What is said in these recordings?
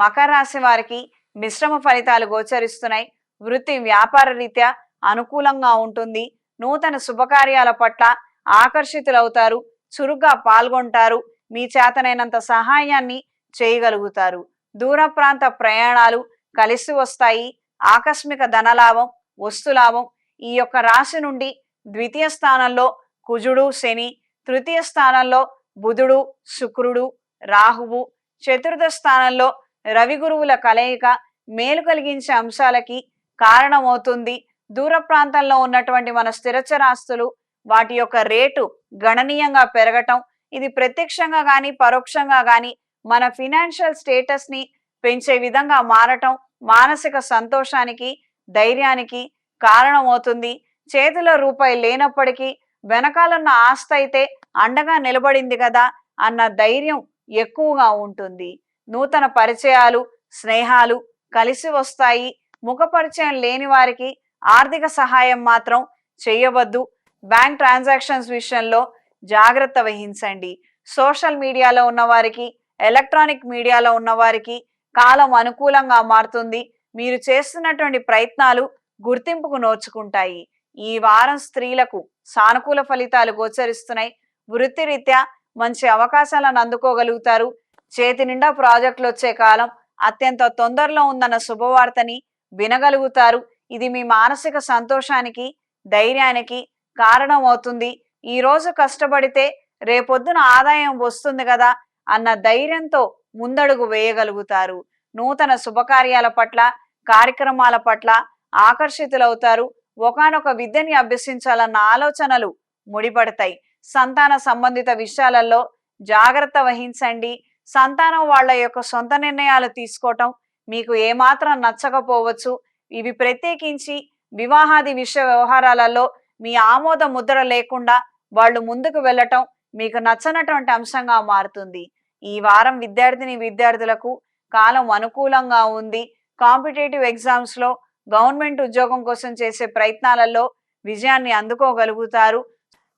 మకర రాశి వారికి మిశ్రమ ఫలితాలు గోచరిస్తున్నాయి. వృత్తి వ్యాపార రీత్యా అనుకూలంగా ఉంటుంది. నూతన శుభకార్యాల పట్ల ఆకర్షితులవుతారు. చురుగ్గా పాల్గొంటారు. మీ చేతనైనంత సహాయాన్ని చేయగలుగుతారు. దూర ప్రాంత ప్రయాణాలు కలిసి వస్తాయి. ఆకస్మిక ధనలాభం వస్తులాభం ఈ యొక్క రాశి నుండి ద్వితీయ స్థానంలో కుజుడు శని తృతీయ స్థానంలో బుధుడు శుక్రుడు రాహువు చతుర్థ స్థానంలో రవి గురువుల కలయిక మేలు కలిగించే అంశాలకి కారణమవుతుంది. దూర ప్రాంతాల్లో ఉన్నటువంటి మన స్థిరచరాస్తులు వాటి యొక్క రేటు గణనీయంగా పెరగటం ఇది ప్రత్యక్షంగా కానీ పరోక్షంగా కానీ మన ఫినాన్షియల్ స్టేటస్ని పెంచే విధంగా మారటం మానసిక సంతోషానికి ధైర్యానికి కారణమవుతుంది. చేతిలో రూపాయి లేనప్పటికీ వెనకాలన్న ఆస్తి అయితే అండగా నిలబడింది కదా అన్న ధైర్యం ఎక్కువగా ఉంటుంది. నూతన పరిచయాలు స్నేహాలు కలిసి వస్తాయి. ముఖ పరిచయం లేని వారికి ఆర్థిక సహాయం మాత్రం చేయవద్దు. బ్యాంక్ ట్రాన్సాక్షన్స్ విషయంలో జాగ్రత్త వహించండి. సోషల్ మీడియాలో ఉన్నవారికి ఎలక్ట్రానిక్ మీడియాలో ఉన్నవారికి కాలం అనుకూలంగా మారుతుంది. మీరు చేస్తున్నటువంటి ప్రయత్నాలు గుర్తింపుకు నోచుకుంటాయి. ఈ వారం స్త్రీలకు సానుకూల ఫలితాలు గోచరిస్తున్నాయి. వృత్తిరీత్యా మంచి అవకాశాలను అందుకోగలుగుతారు. చేతి నిండా ప్రాజెక్టులు వచ్చే కాలం అత్యంత తొందరలో ఉందన్న శుభవార్తని వినగలుగుతారు. ఇది మీ మానసిక సంతోషానికి ధైర్యానికి కారణం అవుతుంది ఈ రోజు కష్టపడితే రేపొద్దున ఆదాయం వస్తుంది కదా అన్న ధైర్యంతో ముందడుగు వేయగలుగుతారు. నూతన శుభకార్యాల పట్ల కార్యక్రమాల పట్ల ఆకర్షితులవుతారు. ఒకనొక విద్యని అభ్యసించాలన్న ఆలోచనలు ముడిపడతాయి. సంతాన సంబంధిత విషయాలలో జాగ్రత్త వహించండి. సంతానం వాళ్ళ యొక్క సొంత నిర్ణయాలు తీసుకోవటం మీకు ఏమాత్రం నచ్చకపోవచ్చు. ఇవి ప్రత్యేకించి వివాహాది విషయ వ్యవహారాలలో మీ ఆమోద ముద్ర లేకుండా వాళ్ళు ముందుకు వెళ్ళటం మీకు నచ్చనటువంటి అంశంగా మారుతుంది. ఈ వారం విద్యార్థిని విద్యార్థులకు కాలం అనుకూలంగా ఉంది. కాంపిటేటివ్ ఎగ్జామ్స్లో గవర్నమెంట్ ఉద్యోగం కోసం చేసే ప్రయత్నాలలో విజయాన్ని అందుకోగలుగుతారు.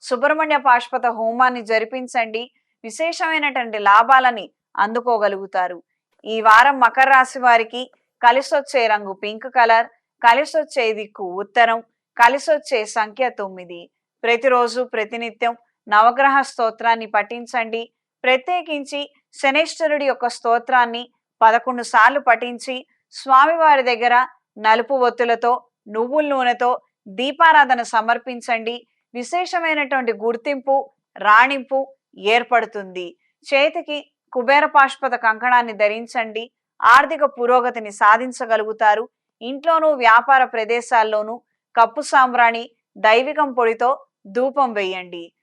సుబ్రహ్మణ్య పాష్పత హోమాన్ని జరిపించండి. విశేషమైనటువంటి లాభాలని అందుకోగలుగుతారు. ఈ వారం మకర రాశి వారికి కలిసొచ్చే రంగు పింక్ కలర్ కలిసొచ్చే దిక్కు ఉత్తరం కలిసొచ్చే సంఖ్య తొమ్మిది. ప్రతిరోజు ప్రతినిత్యం నవగ్రహ స్తోత్రాన్ని పఠించండి. ప్రత్యేకించి శనేశ్వరుడి యొక్క స్తోత్రాన్ని పదకొండు సార్లు పఠించి స్వామివారి దగ్గర నలుపు ఒత్తులతో నువ్వుల నూనెతో దీపారాధన సమర్పించండి. విశేషమైనటువంటి గుర్తింపు రాణింపు ఏర్పడుతుంది. చేతికి కుబేర పాష్పద కంకణాన్ని ధరించండి. ఆర్థిక పురోగతిని సాధించగలుగుతారు. ఇంట్లోనూ వ్యాపార ప్రదేశాల్లోనూ కప్పు సాంబ్రాణి దైవికం పొడితో ధూపం వేయండి.